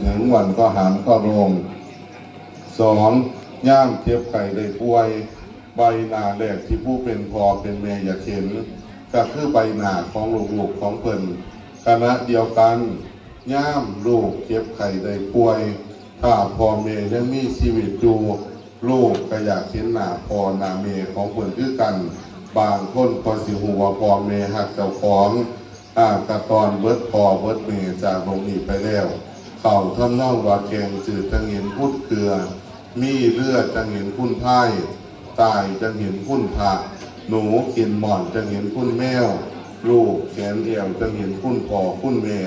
ถึงวันก็หามก็โรงสองย่ามเทียบไข่ได้ป่วย ใบหนาแรกที่ผู้เป็นพอเป็นแม่อยากเห็นก็คือใบหนาของลูกๆของเพิ่นคณะเดียวกันย่ามลูกเจ็บไข้ได้ป่วย ถ้าพ่อแม่ยังมีชีวิตอยู่ลูกก็อยากเห็นหน้าพ่อหน้าแม่ของเพิ่นคือกัน บางคนก็สิหูว่าพ่อแม่หักเจ้าของอ่ากระตอนเบิดพ่อเบิดแม่จากโรงนี้ไปแล้ว เขาทำนองว่าแกงจืดจังเห็นพุดเกลือ มีเลือดจังเห็นพุ่นไพ่ตายจังเห็นพุ่นผัก หนูกินหมอนจังเห็นพุ่นแมว ลูกแขนเอวจังเห็นพุ่นพ่อพุ่นแม่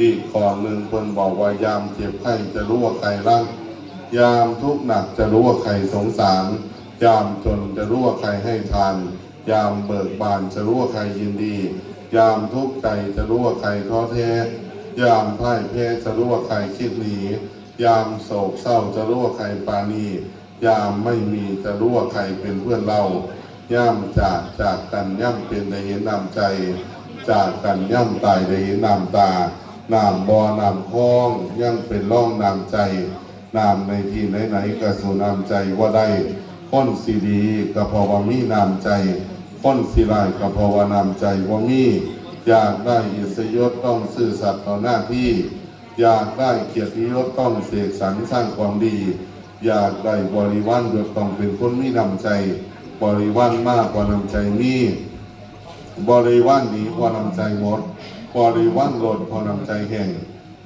อีกข้อหนึ่งเพิ่นบอกว่ายามเจ็บไข้จะรู้ว่าใครรักยามทุกข์หนักจะรู้ว่าใครสงสาร ยามจนจะรู้ว่าใครให้ทาน ยามเบิกบานจะรู้ว่าใครยินดี ยามทุกข์ใจจะรู้ว่าใครท้อแท้ ยามพ่ายแพ้จะรู้ว่าใครคิดหนียามโศกเศร้าจะรู้ว่าใครปาณียามไม่มีจะรู้ว่าใครเป็นเพื่อนเราย่ำจากจากกันย่ำเป็นได้เห็นนำใจ จากกันย่ำตายได้เห็นนำตานามบอนามคล้องย่ำเป็นร่องนามใจนามในที่ไหนๆก็สู่นามใจว่าได้พ้นสีดีก็เพาะว่ามีนามใจพ้นสีลายก็เพาะว่านามใจว่ามี อยากได้อิสยศต้องซื่อสัตย์ต่อหน้าที่ อยากได้เกียรติยศต้องเสกสรรสร้างความดี อยากได้บริวารยศต้องเป็นคนมีนำใจ บริวารมากกว่านำใจมีบริวารดีกว่านำใจหมดบริวารลดพอนำใจแห่ง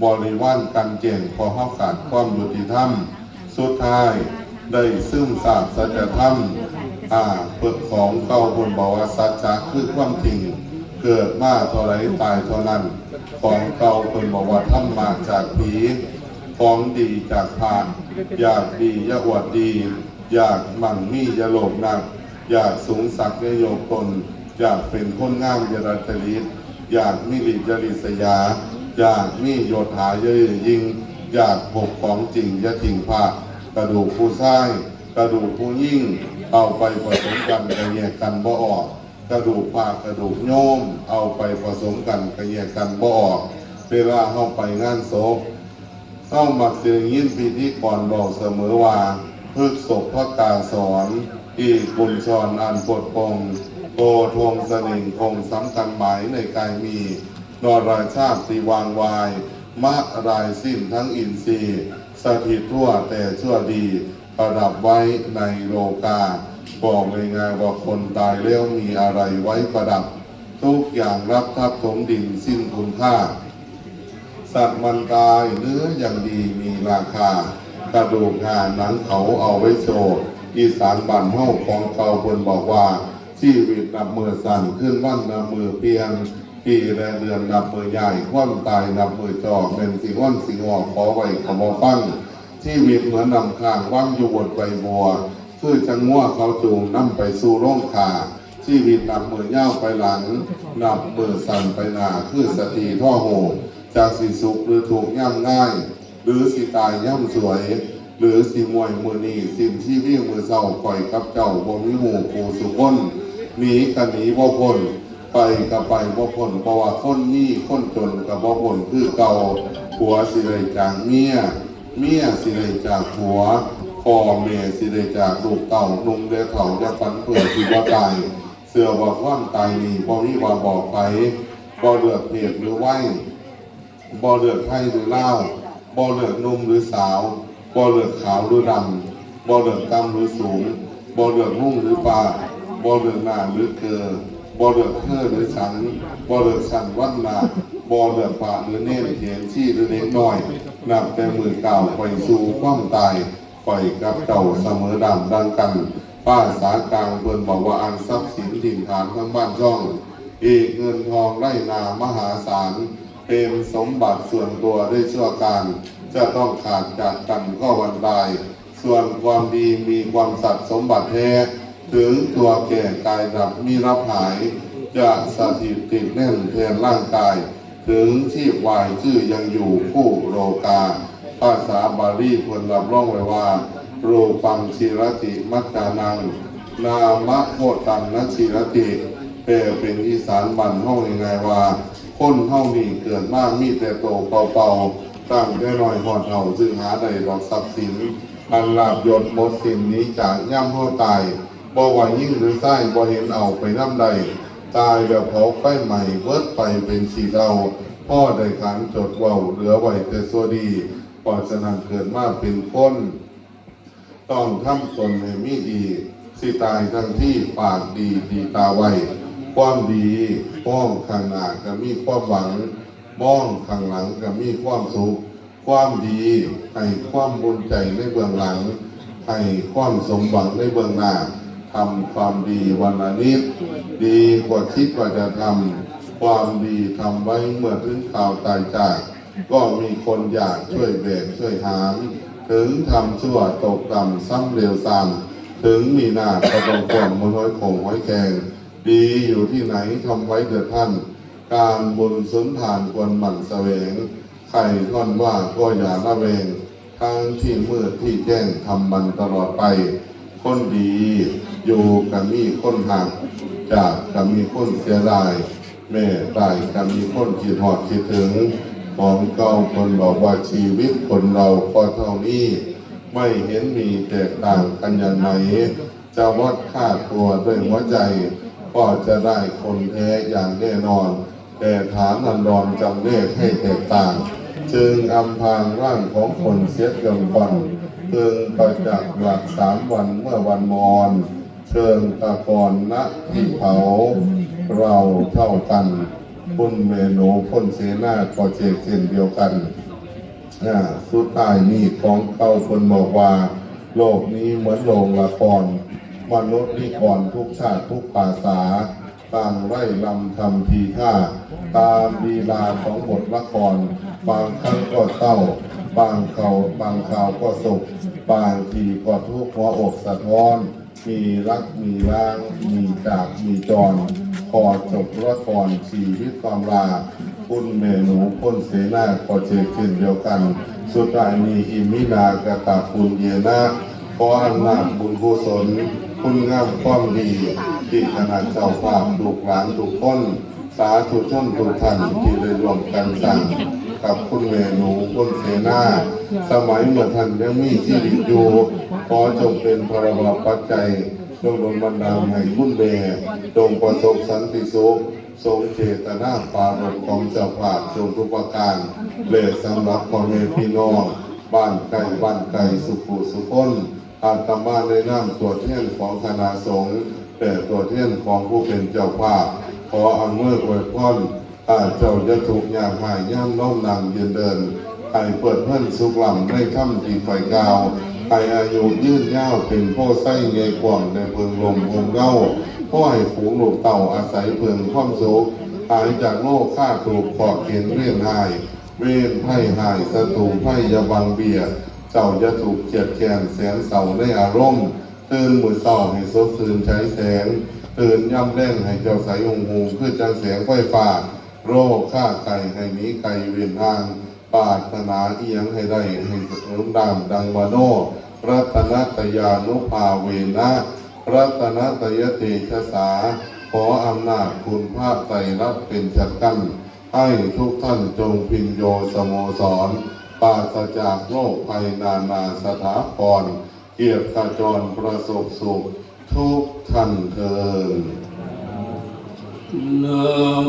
บริวารกันเก่งพอเข้าขาดความยุติธรรม สุดท้ายได้ซึมซาบสัจธรรมอ่าเปิดของเก่าคนบอกว่าสัจจะคือความจริง เกิดมาเท่าไรตายเท่านั้น ของเก่าคนบอกว่าทำมาจากผีของดีจากผ่าน อยากดีอย่าอวดดี อยากมั่งมีอย่าโลภนัก อยากสูงสักดิ์อยโยกตนอยากเป็นคนงามอยารัจริตอยากมีฤทธิ์ยริษยา อยากมีโยธาอย่ายิงอยากพบของจริงอย่าทิ้งผ้ากระดูกผู้ชาย กระดูกผู้ยิ่งเอาไปผสมกันกระแยกกันบ่ออก กระดูกผ้ากกระดูกโยมเอาไปผสมกันกระแยกกันบ่ออกเวลาเข้าไปงานศพต้องมักเสียงยินพิธีก่อนบอกเสมอว่าพึกศพพระกาสอนอีกบุญชรอันปลดปลงโกทวงสน่งคงสำคัญหมายในกายมี นรายชาติตีวางวาย มะรายสิ้นทั้งอินทรีย์สถิตทั่วแต่ชั่วดี ประดับไว้ในโลกา บอกง่ายๆว่าคนตายแล้วมีอะไรไว้ประดับ ทุกอย่างรับทับถมดินสิ้นคุณค่า สัตว์มันตายเนื้ออย่างดีมีราคา กระดูกงานหนังเขาเอาไว้โชว์อีสานบ้านเฮาของเก่าคนบอกว่าชีวิตนับมือสั่นขึ้นวันนับมือเปลี่ยนปีและเดือนนับมือใหญ่ความตายนับมือจอกเป็นสิวันสิงออกขอไว้ขบอฟังชีวิตเหมือนนำข้างว่างอยู่บนใบบัว คือจังงัวเขาจูงนำไปสู่ร่องขาชีวิตนับมือย่าไปหลังนับมือสั่นไปหนาคือสติท่อโหจากสิสุขหรือถูกย่ำง่าย หรือสิตายย่ำสวย หรือสิมวยมือนีสิ่งที่วิ่งมือเศร้าปล่อยกับเจ้าบ่มีหูกูสุพ้นหนีกันหนีบ่พ้นไปกับไปบ่พ้นเพราะว่าคนนี้คนจนกับบ่พ้นคือเก่าผัวสิเลยจากเมียเมียสิเลยจากผัว พ่อแม่สิเลยจากลูกเต่านุ่งเดือเถ่าจะฟันเพื่อที่ว่าตาย เสือว่าความตายนี่บ่มีว่าบอกไปบ่เลือกเพศหรือไหวบ่เลือกไทยหรือเล่าบ่เลือกนุ่มหรือสาวบ่เลือกขาวหรือดำบ่เลือกต่ำหรือสูงบ่เลือกมุ่งหรือป่าบ่เลือกหน้าหรือเกลอบ่เลือกเธอหรือฉันบ่เลือกสันวันนาบ่เลือกป่าหรือเน่นเขียนชี้หรือเล็กน้อยนับแต่มือเก่าไปสู่ความตาย ปล่อยกับเก่าเสมอดำดังกัน ป้าสากลางเพิ่นบอกว่าอันทรัพย์สินถิ่นฐานทั้งบ้านช่อง เอกเงินทองไร่นามหาศาลเป็นสมบัติส่วนตัวได้ชั่วการ จะต้องขาดจากกันก็วันตาย ส่วนความดีมีความสัตย์สมบัติแท้ ถึงตัวแก่กายดับมีรับหาย จะสถิตติดแน่นแทนร่างกาย ถึงชีพวายชื่อยังอยู่คู่โลกา ภาษาบาลีควรรับร่องไว้ว่าโรปังชีรติมัจจานัง นามะโพตังนชีรติเป็นอีสานบันห้องยังไงว่า คนเฮานี่เกิดมากมีแต่โตเป่าๆตั้งแต่น้อยหอดเห่าจึงหาได้ดอกทรัพย์สินอันลาบยศหมดสินนี้จากย่ำเฮาตายบ่ว่ายิ่งหรือไส้บ่เห็นเอาไปน้ำใดตายแบบเผาไฟใหม่เบิดไปเป็นสีเราพ่อได้ขันจดเว้าเหลือไว้แต่สัวดี เพราะฉะนั้นเกิดมาเป็นคนต้องทำตนให้มีดี สิตายทั้งที่ปากดีดีตาไวความดีป้องข้างหน้าก็มีความหวังมองข้างหลังก็มีความสุข ความดีให้ความบุญใจในเบื้องหลัง ให้ความสมหวังในเบื้องหน้าทำความดีวันละนิดดีกว่าคิดว่าจะทำความดีทำไว้เมื่อถึงข่าวตายจาก ก็มีคนอยากช่วยแบกช่วยหาม ถึงทำชั่วตกต่ำซ้ำเร็วซ้ำถึงมีหน้าก็ต้องก่อนมันไว้คงไว้แกงดีอยู่ที่ไหนทำไว้เถิดท่าน การบุญสุนทานควรหมั่นแสวงใครท่อนว่าก็อย่าละเวงทางที่มืดที่แจ้งทำมันตลอดไป คนดีอยู่กับมีคนหักจากกับมีคนเสียดายแม่ตายกับมีคนคิดหอดคิดถึง ของเก่าคนบอกว่าชีวิตคนเราก็เท่านี้ ไม่เห็นมีแตกต่างกันอย่างไหนจะวัดค่าตัวด้วยหัวใจ ก็จะได้คนแท้อย่างแน่นอน แต่ฐานอันดรจำเลขให้แตกต่าง จึงอำพางร่างของคนเสียเกินก่อนจึงประจักษ์หลักสามวันเมื่อวันมอนเชิงตะกอนณที่เผาเราเท่ากัน คุณเมโนพ้นเสนาก็เจกเช่นเดียวกันสุดท้ายนี่ของเขาคนบอกว่า โลกนี้เหมือนโรงละครมนุษย์นี่ก่อนทุกชาติทุกภาษา ต่างไร่ลำทำทีท่า ตามลีลาของบทละคร บางครั้งก็เศร้า บางเขาบางข่าวก็สุข บางทีก็ทุกข์หัวอกสะท้อน มีรักมีร่าง มีจากมีจรขอจบละครชีวิตความลาคุณเมนูพ้นเสนาก็เจกเช่นเดียวกัน สุดท้ายมีอิมินากระตาคุณเยนาขออำนาจบุญกุศลคุณงามความดีที่คณะเจ้าภาพลูกหลานทุกคน สาธุชนทุกท่านที่ได้ร่วมกันสั่ง กับคุณเมหนูพ้นเสนาสมัยเมื่อท่านยังมีชีวิตอยู่ขอจงเป็นพระบาปัจจัยจงดลบันดาลให้คุณเบจงประสบสันติสุขทรงเจตนาปารถของเจ้าภาพจงทุกประการเลขสำหรับพ่อแม่พี่น้องบ้านไก่บ้านไก่สุขุสุขนอาตมาในนามตัวแทนของคณะสงฆ์แต่ตัวแทนของผู้เป็นเจ้าภาพขออำนวยอวยพร อาเจ้าจะถูกยากหายย่ำน้อมนำยืนเดินให้เปิดเพื่อนสุขลำได้ค่ำที่ไฟกาวให้อายุยืนยาวเป็นพ่อไส้เงยกว่างในเพิงลมหงเก้าพ่อให้ฝูงลูกเต่าอาศัยเพิงความสุขหายจากโลกฆ่าถูกขอบเขียนเรียนหาย เวนไพ่หายสตูไพ่ยาบังเบียเจ้าจะถูกเจียดแกนแสนเสาในอารมณ์ตื่นมือเศร้าให้สดชื่นใช้แสงตื่นย่ำแรงให้เจ้าใสหงหูขึ้นจังแสงไฟฟ้า โรคฆ่าไก่ให้หนี้ไก่เวียนทางปาถนาเอียงให้ได้ให้สมดามดังวโนรัตนตยานุภาเวนะรัตนตยเตชะสา ขออำนาจคุณภาพไตรรับเป็นชัดกันให้ทุกท่านจงพินโยสโมสรปราศจากโรคภัยนานาสถาพรเกียรติจรประสบสุขทุกท่านเทินนะ